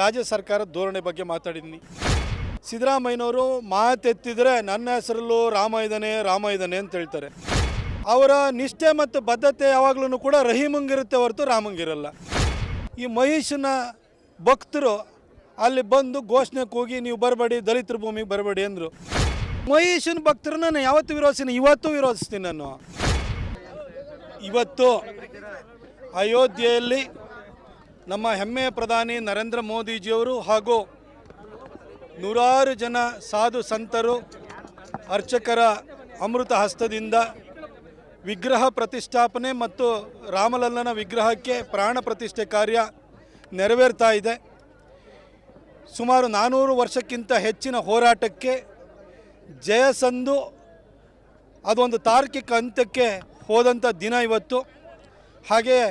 ರಾಜ್ಯ ಸರ್ಕಾರದ ಧೋರಣೆ ಬಗ್ಗೆ ಮಾತಾಡಿದ್ದೀನಿ. ಸಿದ್ದರಾಮಯ್ಯನವರು ಮಾತೆತ್ತಿದ್ರೆ ನನ್ನ ಹೆಸರಲ್ಲೂ ರಾಮ ಇದ್ದಾನೆ ರಾಮ ಇದ್ದಾನೆ ಅಂತ ಹೇಳ್ತಾರೆ. ಅವರ ನಿಷ್ಠೆ ಮತ್ತು ಬದ್ಧತೆ ಯಾವಾಗಲೂ ಕೂಡ ರಹೀಮಂಗಿರುತ್ತೆ ಹೊರತು ರಾಮಂಗಿರಲ್ಲ. ಈ ಮಹೇಶನ ಭಕ್ತರು ಅಲ್ಲಿ ಬಂದು ಘೋಷಣೆ ಕೂಗಿ ನೀವು ಬರಬೇಡಿ, ದಲಿತರ ಭೂಮಿಗೆ ಬರಬೇಡಿ ಅಂದರು. ಮಹೇಶನ ಭಕ್ತರನ್ನ ನಾನು ಯಾವತ್ತೂ ವಿರೋಧಿಸ್ತೀನಿ, ಇವತ್ತು ವಿರೋಧಿಸ್ತೀನಿ ನಾನು. ಇವತ್ತು ಅಯೋಧ್ಯೆಯಲ್ಲಿ ನಮ್ಮ ಹೆಮ್ಮೆಯ ಪ್ರಧಾನಿ ನರೇಂದ್ರ ಮೋದಿಜಿಯವರು ಹಾಗೂ ನೂರಾರು ಜನ ಸಾಧು ಸಂತರು ಅರ್ಚಕರ ಅಮೃತ ಹಸ್ತದಿಂದ ವಿಗ್ರಹ ಪ್ರತಿಷ್ಠಾಪನೆ ಮತ್ತು ರಾಮಲಲ್ಲನ ವಿಗ್ರಹಕ್ಕೆ ಪ್ರಾಣ ಪ್ರತಿಷ್ಠೆ ಕಾರ್ಯ ನೆರವೇರ್ತಾ ಇದೆ. ಸುಮಾರು ನಾನ್ನೂರು ವರ್ಷಕ್ಕಿಂತ ಹೆಚ್ಚಿನ ಹೋರಾಟಕ್ಕೆ ಜಯ ಸಂದು ಅದೊಂದು ತಾರ್ಕಿಕ ಅಂತ್ಯಕ್ಕೆ ಹೋದಂಥ ದಿನ ಇವತ್ತು. ಹಾಗೆಯೇ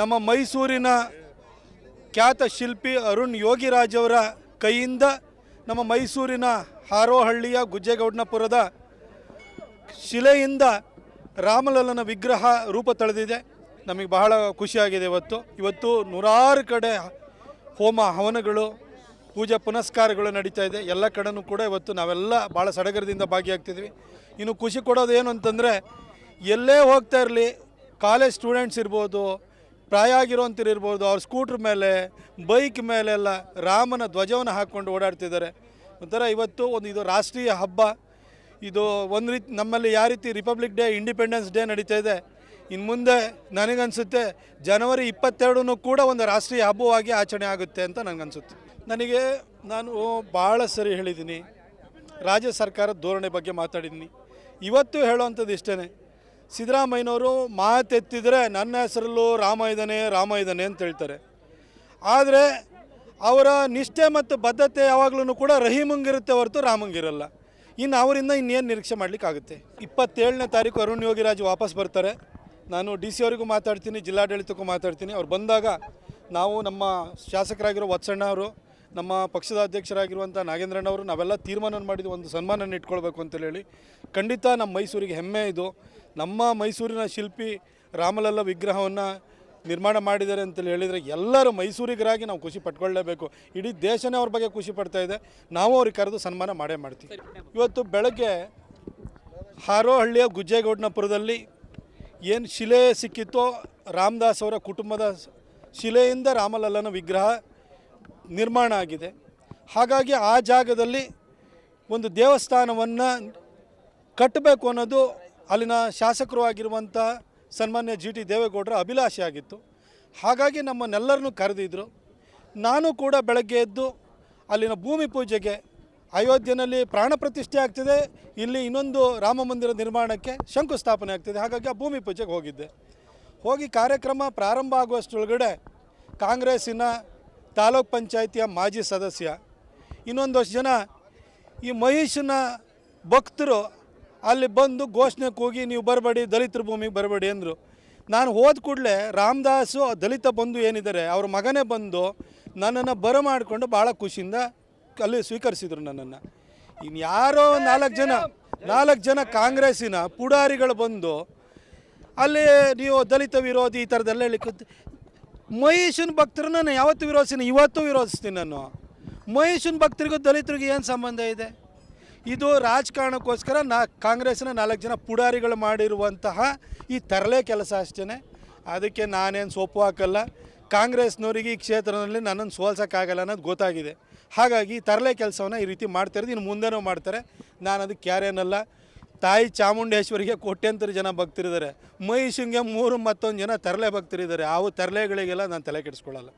ನಮ್ಮ ಮೈಸೂರಿನ ಖ್ಯಾತ ಶಿಲ್ಪಿ ಅರುಣ್ ಯೋಗಿರಾಜ್ ಅವರ ಕೈಯಿಂದ ನಮ್ಮ ಮೈಸೂರಿನ ಹಾರೋಹಳ್ಳಿಯ ಗುಜ್ಜೇಗೌಡನಪುರದ ಶಿಲೆಯಿಂದ ರಾಮಲಲ್ಲನ ವಿಗ್ರಹ ರೂಪ ತಳೆದಿದೆ. ನಮಗೆ ಬಹಳ ಖುಷಿಯಾಗಿದೆ ಇವತ್ತು. ಇವತ್ತು ನೂರಾರು ಕಡೆ ಹೋಮ ಹವನಗಳು, ಪೂಜೆ ಪುನಸ್ಕಾರಗಳು ನಡೀತಾ ಇದೆ. ಎಲ್ಲ ಕಡೆನೂ ಕೂಡ ಇವತ್ತು ನಾವೆಲ್ಲ ಭಾಳ ಸಡಗರದಿಂದ ಭಾಗಿಯಾಗ್ತಿದ್ವಿ. ಇನ್ನು ಖುಷಿ ಕೊಡೋದು ಏನು ಅಂತಂದರೆ ಎಲ್ಲೇ ಹೋಗ್ತಾ ಇರಲಿ, ಕಾಲೇಜ್ ಸ್ಟೂಡೆಂಟ್ಸ್ ಇರ್ಬೋದು ಪ್ರಾಯ ಆಗಿರೋಂಥವ್ರು ಇರ್ಬೋದು, ಅವ್ರ ಸ್ಕೂಟ್ರ್ ಮೇಲೆ ಬೈಕ್ ಮೇಲೆಲ್ಲ ರಾಮನ ಧ್ವಜವನ್ನು ಹಾಕ್ಕೊಂಡು ಓಡಾಡ್ತಿದ್ದಾರೆ. ಒಂಥರ ಇವತ್ತು ಒಂದು ಇದು ರಾಷ್ಟ್ರೀಯ ಹಬ್ಬ. ಇದು ಒಂದು ರೀತಿ ನಮ್ಮಲ್ಲಿ ಯಾವ ರೀತಿ ರಿಪಬ್ಲಿಕ್ ಡೇ ಇಂಡಿಪೆಂಡೆನ್ಸ್ ಡೇ ನಡೀತಾ ಇದೆ ಇನ್ನು ಮುಂದೆ ನನಗನ್ಸುತ್ತೆ ಜನವರಿ ಇಪ್ಪತ್ತೆರಡೂ ಕೂಡ ಒಂದು ರಾಷ್ಟ್ರೀಯ ಹಬ್ಬವಾಗಿ ಆಚರಣೆ ಆಗುತ್ತೆ ಅಂತ ನನಗನ್ಸುತ್ತೆ ನನಗೆ ನಾನು ಭಾಳ ಸರಿ ಹೇಳಿದ್ದೀನಿ, ರಾಜ್ಯ ಸರ್ಕಾರದ ಧೋರಣೆ ಬಗ್ಗೆ ಮಾತಾಡಿದ್ದೀನಿ. ಇವತ್ತು ಹೇಳೋವಂಥದ್ದು ಇಷ್ಟೇ ಸಿದ್ದರಾಮಯ್ಯನವರು ಮಾತೆತ್ತಿದ್ರೆ ನನ್ನ ಹೆಸರಲ್ಲೂ ರಾಮ ಇದ್ದಾನೆ ರಾಮ ಇದ್ದಾನೆ ಅಂತ ಹೇಳ್ತಾರೆ. ಆದರೆ ಅವರ ನಿಷ್ಠೆ ಮತ್ತು ಬದ್ಧತೆ ಯಾವಾಗಲೂ ಕೂಡ ರಹೀಮಂಗಿರುತ್ತೆ ಹೊರತು ರಾಮಂಗಿರಲ್ಲ. ಇನ್ನು ಅವರಿಂದ ಇನ್ನೇನು ನಿರೀಕ್ಷೆ ಮಾಡಲಿಕ್ಕಾಗುತ್ತೆ? ಇಪ್ಪತ್ತೇಳನೇ ತಾರೀಕು ಅರುಣ್ ಯೋಗಿರಾಜ್ ವಾಪಸ್ ಬರ್ತಾರೆ. ನಾನು ಡಿ ಸಿ ಅವರಿಗೂ ಮಾತಾಡ್ತೀನಿ, ಜಿಲ್ಲಾಡಳಿತಕ್ಕೂ ಮಾತಾಡ್ತೀನಿ. ಅವ್ರು ಬಂದಾಗ ನಾವು ನಮ್ಮ ಶಾಸಕರಾಗಿರೋ ವತ್ಸಣ್ಣ ಅವರು ನಮ್ಮ ಪಕ್ಷದ ಅಧ್ಯಕ್ಷರಾಗಿರುವಂಥ ನಾಗೇಂದ್ರಣ್ಣವರು ನಾವೆಲ್ಲ ತೀರ್ಮಾನ ಮಾಡಿದ್ದು ಒಂದು ಸನ್ಮಾನ ಇಟ್ಕೊಳ್ಬೇಕು ಅಂತೇಳಿ ಖಂಡಿತ ನಮ್ಮ ಮೈಸೂರಿಗೆ ಹೆಮ್ಮೆ ಇದು. ನಮ್ಮ ಮೈಸೂರಿನ ಶಿಲ್ಪಿ ರಾಮಲಲ್ಲ ವಿಗ್ರಹವನ್ನು ನಿರ್ಮಾಣ ಮಾಡಿದ್ದಾರೆ ಅಂತೇಳಿ ಹೇಳಿದರೆ ಎಲ್ಲರೂ ಮೈಸೂರಿಗರಾಗಿ ನಾವು ಖುಷಿ ಪಟ್ಕೊಳ್ಳೇಬೇಕು. ಇಡೀ ದೇಶನೇ ಅವ್ರ ಬಗ್ಗೆ ಖುಷಿ ಪಡ್ತಾ ಇದೆ. ನಾವು ಅವ್ರಿಗೆ ಕರೆದು ಸನ್ಮಾನ ಮಾಡೇ ಮಾಡ್ತೀವಿ. ಇವತ್ತು ಬೆಳಗ್ಗೆ ಹಾರೋಹಳ್ಳಿಯ ಗುಜ್ಜೇಗೌಡನಪುರದಲ್ಲಿ ಏನು ಶಿಲೆ ಸಿಕ್ಕಿತ್ತೋ ರಾಮದಾಸ್ ಅವರ ಕುಟುಂಬದ ಶಿಲೆಯಿಂದ ರಾಮಲಲ್ಲನ ವಿಗ್ರಹ ನಿರ್ಮಾಣ ಆಗಿದೆ. ಹಾಗಾಗಿ ಆ ಜಾಗದಲ್ಲಿ ಒಂದು ದೇವಸ್ಥಾನವನ್ನು ಕಟ್ಟಬೇಕು ಅನ್ನೋದು ಅಲ್ಲಿನ ಶಾಸಕರು ಆಗಿರುವಂಥ ಸನ್ಮಾನ್ಯ ಜಿ ಟಿ ದೇವೇಗೌಡರ ಅಭಿಲಾಷೆ ಆಗಿತ್ತು. ಹಾಗಾಗಿ ನಮ್ಮನ್ನೆಲ್ಲರನ್ನು ಕರೆದಿದ್ದರು ನಾನು ಕೂಡ ಬೆಳಗ್ಗೆ ಎದ್ದು ಅಲ್ಲಿನ ಭೂಮಿ ಪೂಜೆಗೆ ಅಯೋಧ್ಯೆಯಲ್ಲಿ ಪ್ರಾಣ ಪ್ರತಿಷ್ಠೆ ಆಗ್ತಿದೆ. ಇಲ್ಲಿ ಇನ್ನೊಂದು ರಾಮ ಮಂದಿರ ನಿರ್ಮಾಣಕ್ಕೆ ಶಂಕುಸ್ಥಾಪನೆ ಆಗ್ತಿದೆ. ಹಾಗಾಗಿ ಆ ಭೂಮಿ ಪೂಜೆಗೆ ಹೋಗಿದ್ದೆ. ಹೋಗಿ ಕಾರ್ಯಕ್ರಮ ಪ್ರಾರಂಭ ಆಗುವಷ್ಟರೊಳಗಡೆ ಕಾಂಗ್ರೆಸ್ಸಿನ ತಾಲೂಕ್ ಪಂಚಾಯಿತಿಯ ಮಾಜಿ ಸದಸ್ಯ. ಇನ್ನೊಂದಷ್ಟು ಜನ ಈ ಮಹೇಶನ ಭಕ್ತರು ಅಲ್ಲಿ ಬಂದು ಘೋಷಣೆ ಕೂಗಿ ನೀವು ಬರಬೇಡಿ, ದಲಿತರ ಭೂಮಿಗೆ ಬರಬೇಡಿ ಅಂದರು. ನಾನು ಹೋದ ಕೂಡಲೇ ರಾಮದಾಸು ದಲಿತ ಬಂಧು ಏನಿದ್ದಾರೆ, ಅವ್ರ ಮಗನೇ ಬಂದು ನನ್ನನ್ನು ಬರಮಾಡಿಕೊಂಡು ಭಾಳ ಖುಷಿಯಿಂದ ಅಲ್ಲಿ ಸ್ವೀಕರಿಸಿದರು ನನ್ನನ್ನು. ಇನ್ನು ಯಾರೋ ನಾಲ್ಕು ಜನ ನಾಲ್ಕು ಜನ ಕಾಂಗ್ರೆಸ್ಸಿನ ಪುಡಾರಿಗಳು ಬಂದು, ಅಲ್ಲಿ ನೀವು ದಲಿತ ವಿರೋಧಿ ಈ ಥರದ್ದೆಲ್ಲ ಹೇಳಿಕ್ಕೆ ಮಹೇಶನ ಭಕ್ತರನ್ನ ನಾನು ಯಾವತ್ತೂ ವಿರೋಧಿಸ್ತೀನಿ? ಇವತ್ತು ವಿರೋಧಿಸ್ತೀನಿ ನಾನು. ಮಹೇಶನ ಭಕ್ತರಿಗೂ ದಲಿತರಿಗೂ ಏನು ಸಂಬಂಧ ಇದೆ? ಇದು ರಾಜಕಾರಣಕ್ಕೋಸ್ಕರ ನಾ ಕಾಂಗ್ರೆಸ್ನ ನಾಲ್ಕು ಜನ ಪುಡಾರಿಗಳು ಮಾಡಿರುವಂತಹ ಈ ತರಲೆ ಕೆಲಸ ಅಷ್ಟೇ ಅದಕ್ಕೆ ನಾನೇನು ಸೊಪ್ಪು ಹಾಕಲ್ಲ. ಕಾಂಗ್ರೆಸ್ನವರಿಗೆ ಈ ಕ್ಷೇತ್ರದಲ್ಲಿ ನನ್ನನ್ನು ಸೋಲ್ಸೋಕ್ಕಾಗಲ್ಲ ಅನ್ನೋದು ಗೊತ್ತಾಗಿದೆ. ಹಾಗಾಗಿ ಈ ತರಲೆ ಕೆಲಸವನ್ನು ಈ ರೀತಿ ಮಾಡ್ತಾರೆ ಇನ್ನು ಮುಂದೆನೂ ಮಾಡ್ತಾರೆ. ನಾನು ಅದಕ್ಕೆ ಯಾರೇನಲ್ಲ ತಾಯಿ ಚಾಮುಂಡೇಶ್ವರಿಗೆ ಕೋಟ್ಯಂತರ ಜನ ಭಕ್ತರಿದ್ದಾರೆ. ಮಹಿಷಂಗೆ ಮೂರು ಮತ್ತೊಂದು ಜನ ತರಲೆ ಭಕ್ತರಿದ್ದಾರೆ. ಅವು ತರಲೆಗಳಿಗೆಲ್ಲ ನಾನು ತಲೆ ಕೆಡಿಸ್ಕೊಳ್ಳಲ್ಲ.